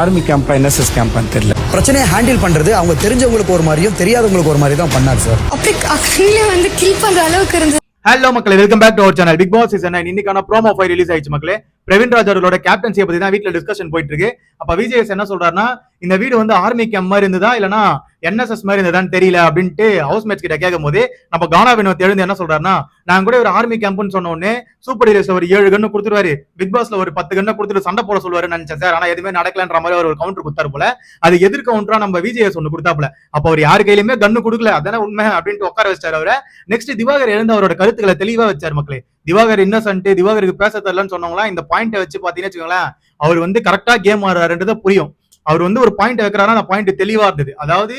Army CAMPA NSS கேம்பான்னு தெரியல. பிரச்சனையை handle பண்றது அவங்க தெரிஞ்சவங்களுக்கு ஒரு மாதிரியும் தெரியாதவங்களுக்கு ஒரு மாதிரி தான் பண்ணார் சார். அப்படி கீழே வந்து கில் பண்ற அளவுக்கு இருந்தது. ஹலோ மக்களே welcome back to our channel Bigg Boss season nine இன்னைக்கான ப்ரோமோ ஃபைல் ரிலீஸ் ஆயிடுச்சு மக்களே. பிரவீன் ராஜ் அவர்களோட கேப்டன்சியை பத்தி தான் வீட்டுல டிஸ்கஷன் போயிட்டு இருக்கு அப்ப விஜயஸ் என்ன சொல்றாருன்னா இந்த வீடு வந்து ஆர்மி கேம்ப் மாதிரி இருந்ததா? இல்லனா என்எஸ்எஸ் மாதிரி இருந்ததான்னு தெரியல அப்படின்ட்டு ஹவுஸ் மேட்ச் கிட்ட கேட்கும் போது நம்ம கானா வினோத் எழுந்து என்ன சொல்றாருன்னா நான் கூட ஒரு ஆர்மி கேம்ப்னு சொன்ன உடனே சூப்பர் ஹீரோஸ் ஒரு ஏழு கண்ணு கொடுத்துருவாரு. பிக் பாஸ்ல ஒரு பத்து கண்ணு கொடுத்துட்டு சண்டை போட சொல்லுவாரு நினைச்சேன் சார். ஆனா எதுவுமே நடக்கலன்ற மாதிரி அவர் ஒரு கவுண்டர் கொடுத்தாரு போல. அது எதிர் கவுண்டரா நம்ம விஜயஸ் ஒன்று கொடுத்தாப்புல. அப்ப அவர் யாரு கையிலுமே கண்ணு கொடுக்கல. அதான உண்மை அப்படின்ட்டு உட்கார வச்சாரு அவரை. நெக்ஸ்ட் திவாகர் எழுந்து அவரோட கருத்துக்களை தெளிவா வச்சார் மக்களே. திவாகர் இன்னசென்ட் திவாகருக்கு பேச தரலன்னு சொன்னவங்களா இந்த பாயிண்ட்டை வச்சு பாத்தீங்கன்னு வச்சுக்கோங்களேன் அவர் வந்து கரெக்டா கேம் ஆடுறாருன்றது புரியும். அவர் வந்து ஒரு பாயிண்ட் வைக்கிறாருன்னா அந்த பாயிண்ட் தெளிவா இருந்தது. அதாவது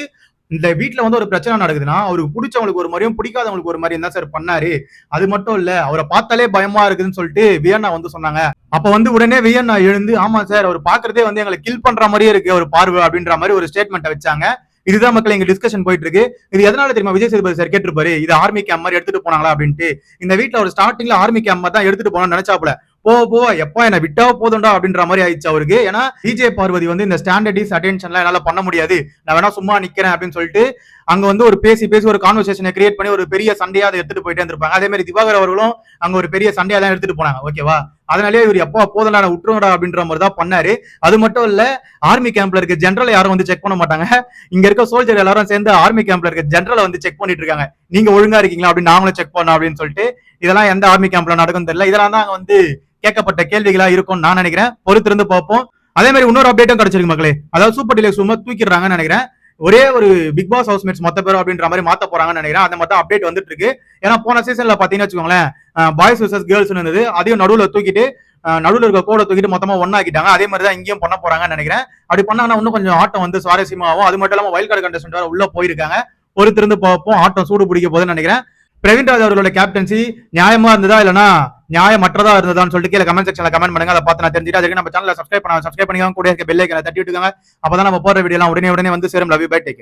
இந்த வீட்டுல வந்து ஒரு பிரச்சனை நடக்குதுன்னா அவருக்கு பிடிச்சவங்களுக்கு ஒரு மாதிரியும் பிடிக்காதவங்களுக்கு ஒரு மாதிரியும் தான் சார் பண்ணாரு. அது மட்டும் இல்ல அவரை பார்த்தாலே பயமா இருக்குதுன்னு சொல்லிட்டு வியன்னா வந்து சொன்னாங்க. அப்ப வந்து உடனே வியன்னா எழுந்து ஆமா சார் அவர் பாக்குறதே வந்து எங்களை கில் பண்ற மாதிரியே இருக்கு ஒரு பார்வை அப்படின்ற மாதிரி ஒரு ஸ்டேட்மெண்ட் வச்சாங்க. இதுதான் மக்கள் எங்க டிஸ்கஷன் போயிட்டு இருக்கு இது எதனால தெரியுமா? விஜய் சேதுபதி சார் கேட்டிருப்பாரு இது ஆர்மி கேம் மாதிரி எடுத்துட்டு போனாங்களா அப்படின்ட்டு. இந்த வீட்ல ஒரு ஸ்டார்டிங்ல ஆர்மி கேம் தான் எடுத்துட்டு போனோம்னு நினைச்சாப்புல. போக போக எப்பா என்ன விட்டா போதும்டா அப்படின்ற மாதிரி ஆயிடுச்சு அவருக்கு. ஏன்னா விஜய் பார்வதி வந்து இந்த ஸ்டாண்டர்டிஸ் அட்டென்ஷன்லாம் என்னால பண்ண முடியாது. நான் வேணா சும்மா நிக்கிறேன் அப்படின்னு சொல்லிட்டு அங்க வந்து ஒரு பேசி பேசி ஒரு கான்வர்சேஷனை கிரியேட் பண்ணி ஒரு பெரிய சண்டையா அதை எடுத்துட்டு போயிட்டே இருந்திருப்பாங்க. அதே மாதிரி திவாகர் அவர்களும் அங்க ஒரு பெரிய சண்டையா தான் எடுத்துட்டு போனாங்க. ஓகேவா அதனாலே இவர் எப்போ போதும் நான் விட்டுருங்கடா அப்படின்ற மாதிரி தான் பண்ணாரு. அது மட்டும் இல்ல ஆர்மி கேம்ப்ல இருக்க ஜென்ரல் யாரும் வந்து செக் பண்ண மாட்டாங்க. இங்க இருக்க சோல்ஜர் எல்லாரும் சேர்ந்து ஆர்மி கேம்ப்ல இருக்க ஜென்ரலை வந்து செக் பண்ணிட்டு இருக்காங்க. நீங்க ஒழுங்கா இருக்கீங்களா அப்படின்னு நாங்களும் செக் பண்ணோம் அப்படின்னு சொல்லிட்டு இதெல்லாம் எந்த ஆர்மி கேம்ப்ல நடக்கும் தெரியல. இதெல்லாம் தான் அங்க வந்து கேட்கப்பட்ட கேள்விகளா இருக்கும்னு நான் நினைக்கிறேன். பொறுத்திருந்து பார்ப்போம். அதே மாதிரி இன்னொரு அப்டேட்டும் கிடைச்சிருக்கு மக்களே. அதாவது சூப்பர் டீலக்ஸ் ரூம் தூக்கிடுறாங்கன்னு நினைக்கிறேன். ஒரே ஒரு பிக் பாஸ் ஹவுஸ் மேட்ஸ் மொத்த பேரும் அப்படின்ற மாதிரி மாத்த போறாங்கன்னு நினைக்கிறேன். அந்த மாதிரி அப்டேட் வந்துட்டு இருக்கு. ஏன்னா போன சீசன்ல பாத்தீங்கன்னு வச்சுக்கோங்களேன் பாய்ஸ் வர்சஸ் கேர்ள்ஸ் இருந்தது. அதையும் நடுவுல தூக்கிட்டு நடுவில் இருக்க கோடை தூக்கிட்டு மொத்தமா ஒன்னாக்கிட்டாங்க அதே மாதிரி தான் இங்கேயும் பண்ண போறாங்கன்னு நினைக்கிறேன். அப்படி பண்ணாங்கன்னா இன்னும் கொஞ்சம் ஆட்டம் வந்து சுவாரஸ்யமாகும் அது மட்டும் இல்லாம வைல்ட் கார்டு கண்டஸ்டன்ட் வேற உள்ள போயிருக்காங்க. பொறுத்திருந்து பார்ப்போம். ஆட்டம் சூடு பிடிக்க போகுதுன்னு நினைக்கிறேன். பிரவீன் ராஜ் அவர்களோட கேப்டன்சி நியாயமா இருந்ததா இல்லைன்னா நியாயமற்றதா இருந்ததான்னு சொல்லிட்டு கீழே கமெண்ட் செக்ஷன்ல கமெண்ட் பண்ணுங்க. அதை பார்த்து நான் தெரிஞ்சுட்டு அதுக்கு நம்ம சேனல் சப்ஸ்கிரைப் பண்ண சப்ஸ்கிரைப் பண்ணிக்கோங்க. கூட இருக்க பெல் தட்டி விட்டுக்கோங்க. அப்பதான் நம்ம போற வீடியோ உடனே உடனே வந்து சேரும். Love you bye take